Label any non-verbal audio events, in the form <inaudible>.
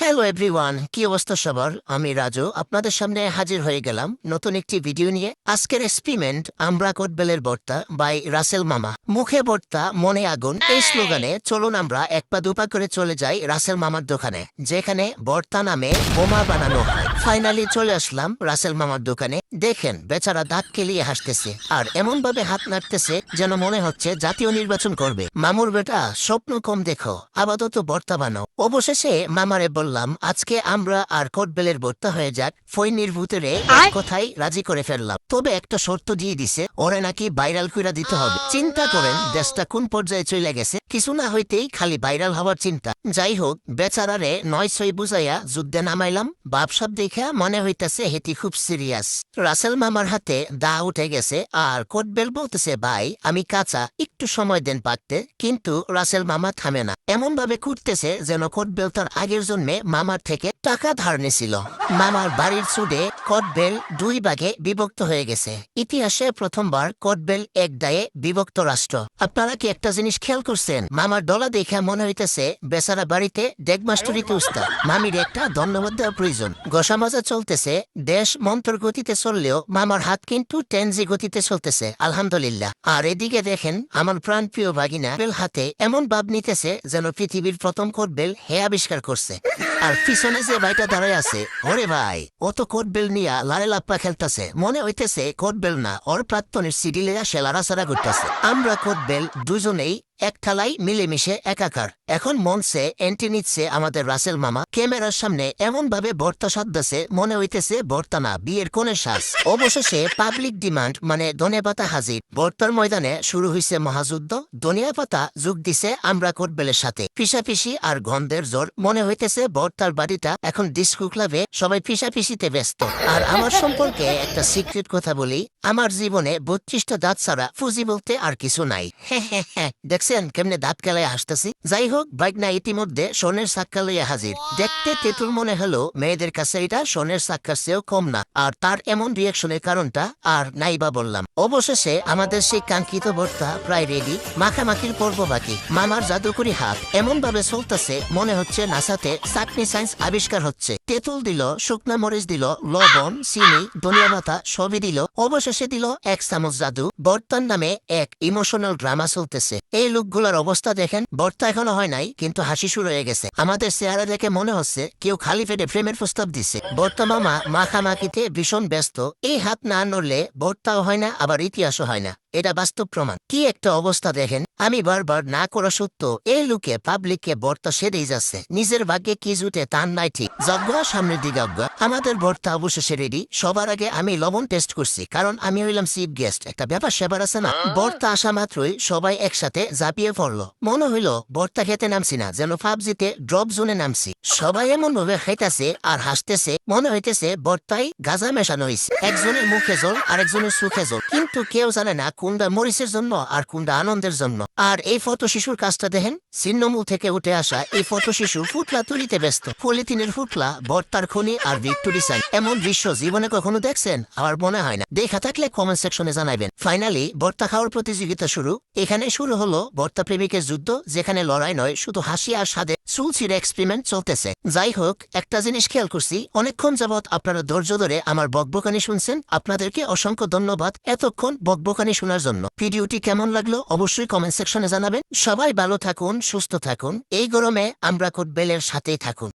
Hello everyone কি অবস্থা সবার? আমি রাজু, আপনাদের সামনে হাজির হয়ে গেলাম নতুন একটি ভিডিও নিয়ে। আজকের এক্সপেরিমেন্ট আমরা কোটবেলের বর্তা বাই রাসেল মামা। মুখে বর্তা, মনে আগুন, এই স্লোগানে চলুন আমরা এক পা দুপা করে চলে যাই রাসেল মামার দোকানে, যেখানে বর্তা নামে বোমা বানানো হয়। ফাইনালি চলে আসলাম রাসেল মামার দোকানে। দেখেন বেচারা দাঁত কেলিয়ে হাসতেছে। আর এমন ভাবে হাত নাড়তেছে যেন মনে হচ্ছে জাতীয় নির্বাচন করবে। মামুর বেটা স্বপ্ন কম দেখো আপাতত বর্তা বানাও। অবশেষে মামারে বললাম আজকে আমরা আর কোটবেলের বর্তা হয়ে যাক। ফৈনির ভূতেরে কথাই রাজি করে ফেললাম। তবে একটা শর্ত দিয়ে দিছে ওরে নাকি ভাইরাল কইরা দিতে হবে। চিন্তা করেন দেশটা কোন পর্যায়ে চলে গেছে? কিছু না হইতেই খালি ভাইরাল হওয়ার চিন্তা। যাই হোক বেচারারে নয় ছয় বুঝাইয়া যুদ্ধে নামাইলাম বাপসাপ দেখা মনে হইতাছে হেটি খুব সিরিয়াস রাসেল মামার হাতে দা উঠে গেছে আর কোটবেল বলতেছে, ভাই, আমি কাঁচা, একটু সময় দেন পাকতে কিন্তু রাসেল মামা থামে না। এমন ভাবে কুটতেছে যেন কোটবেল তার আগের জন্মে মামার থেকে টাকা ধার নিছিল মামার বাড়ির চুডে কোটবেল দুই ভাগে বিভক্ত হয়ে গেছে। ইতিহাসে প্রথমবার কোটবেল এক দায়ে বিভক্ত রাষ্ট্র। আপনারা কি একটা জিনিস খেয়াল করছেন? মামার ডলা দেখা মনে হইতেছে বেচারা বাড়িতে ডেগমাস্টরিতে উস্তাদ। মামির একটা ধন্যবাদ দেওয়া প্রয়োজন। গোসা মাজা চলতেছে, দেশ মন্ত্র গতিতে চললেও মামার হাত কিন্তু টেনজি গতিতে চলতেছে, আলহামদুলিল্লাহ। আর এদিকে দেখেন, আমার প্রাণ প্রিয় ভাগিনা বেল হাতে এমন ভাব নিতেছে যেন পৃথিবীর প্রথম কোটবেল হে আবিষ্কার করছে। আর পিছনে যে ভাইটা দাঁড়ায় আছে, ওরে ভাই, ও তো কোটবেল নিয়া লালে লাপ্পা খেলতেছে, মনে হইতেছে কোট বেল না, ওর প্রাক্তনের সিডিলেরা সে লাড়াছাড়া করতেছে। আমরা কোট বেল দুজনেই এক থালাই মিলেমিশে একাকার এখন মঞ্চে এন্ট্রি নিচ্ছে আমাদের রাসেল মামা, ক্যামেরার সামনে এমন ভাবে বর্তা সাদ্দাছে মনে হইতেছে বর্তা না, বিয়ের কোণে শ্বাস অবশেষে পাবলিক ডিমান্ড মানে ধনে পাতা হাজির। বর্তার ময়দানে শুরু হয়েছে মহাযুদ্ধ, ধনিয়া পাতা যোগ দিছে আমরা কোটবেলের সাথে। পিসাপিসি আর গন্ধের জোর মনে হইতেছে বর্তার বাড়িটা এখন ডিস্কো ক্লাবে সবাই পিসাপিসিতে ব্যস্ত। আর আমার সম্পর্কে একটা সিক্রেট কথা বলি, আমার জীবনে বত্রিশটা দাঁত ছাড়া ফুজি বলতে আর কিছু নাই। <laughs> হ্যাঁ হ্যাঁ হ্যাঁ দেখছেন কেমনে দাঁত কেলায় আসতেছি? যাই হোক বাইক না, ইতিমধ্যে সোনের সাক্কা লইয়া হাজির। দেখতে তেতুল মনে হলো মেয়েদের কাছে এটা সোনের সাক্কার চেয়েও কম না। আর তার এমন রিয়াকশনের কারণটা আর নাইবা বললাম। অবশেষে আমাদের সেই কাঙ্ক্ষিত ভর্তা প্রায় রেডি মাখামাখির পর্ব বাকি। মামার জাদুকরি হাত এমন ভাবে চলতেছে, মনে হচ্ছে নাসাতে চাটনি সায়েন্স আবিষ্কার হচ্ছে। তেঁতুল দিল, শুকনা মরিচ দিল, লবণ, চিনি, ধনিয়া পাতা সবই দিল। অবশেষে দিল এক চামচ জাদু। বর্তার নামে এক ইমোশনাল ড্রামা চলতেছে। এই লোকগুলোর অবস্থা দেখেন, বর্তা এখনও হয় নাই, কিন্তু হাসি শুরু হয়ে গেছে। আমাদের চেহারা দেখে মনে হচ্ছে কেউ খালি পেটে প্রেমের প্রস্তাব দিছে। বর্তা মামা মাখামাখিতে ভীষণ ব্যস্ত, এই হাত না নড়লে বর্তাও হয় না, আবার ইতিহাসও হয় না। এটা বাস্তব প্রমাণ। কি একটা অবস্থা দেখেন। আমি বারবার না করা সত্য এই লোকে পাবলিককে বর্তা সেরেই যাচ্ছে। নিজের ভাগ্যে কি জুটে তার নাই ঠিক। যজ্ঞ, সামনের দিকে অজ্ঞ আমাদের বর্তা অবশেষে রেডি সবার আগে আমি লবণ টেস্ট করছি, কারণ আমি হইলাম চিফ গেস্ট একটা ব্যাপার সেবার আছে না। বর্তা আসা মাত্রই সবাই একসাথে ঝাঁপিয়ে পড়ল। মনে হইল, বর্তা খেতে নামছি না, যেন ফাবজিতে ড্রপ জোনে নামছি। সবাই এমন ভাবে খাইতেছে আর হাসতেছে। মনে হইতেছে, বর্তাই গাজা মেশানো হয়েছে একজনের মুখে জল, আরেকজনের সুখে জল। কিন্তু কেউ জানে না কোনটা মরিচের জন্য আর কোনটা আনন্দের জন্য। আর এই ফটো শিশুর কাজটা দেখেন, ছিন্নমূল থেকে উঠে আসা এই ফটো শিশু ফুটলা তুলিতে ব্যস্ত। পলিথিনের ফুটলা, বর্তার খনি আর ভিক্টোরি সাইন। এমন দৃশ্য জীবনে কখনো দেখছেন? আমার মনে হয় না। দেখা থাকলে কমেন্ট সেকশনে জানাবেন ফাইনালি বর্তা খাওয়ার প্রতিযোগিতা শুরু। এখানে শুরু হলো বর্তা প্রেমিকের যুদ্ধ, যেখানে লড়াই নয়, শুধু হাসি আর স্বাদে চুলছির এক্সপেরিমেন্ট চলতেছে। যাই হোক, একটা জিনিস খেয়াল করছি, অনেকক্ষণ যাবৎ আপনারা ধৈর্য ধরে আমার বকবকানি শুনছেন। আপনাদেরকে অসংখ্য ধন্যবাদ এতক্ষণ বকবকানি শোনার জন্য। ভিডিওটি কেমন লাগল অবশ্যই কমেন্ট সেকশনে জানাবেন। সবাই ভালো থাকুন, সুস্থ থাকুন। এই গরমে আমরা কোট বেলের সাথেই থাকুন।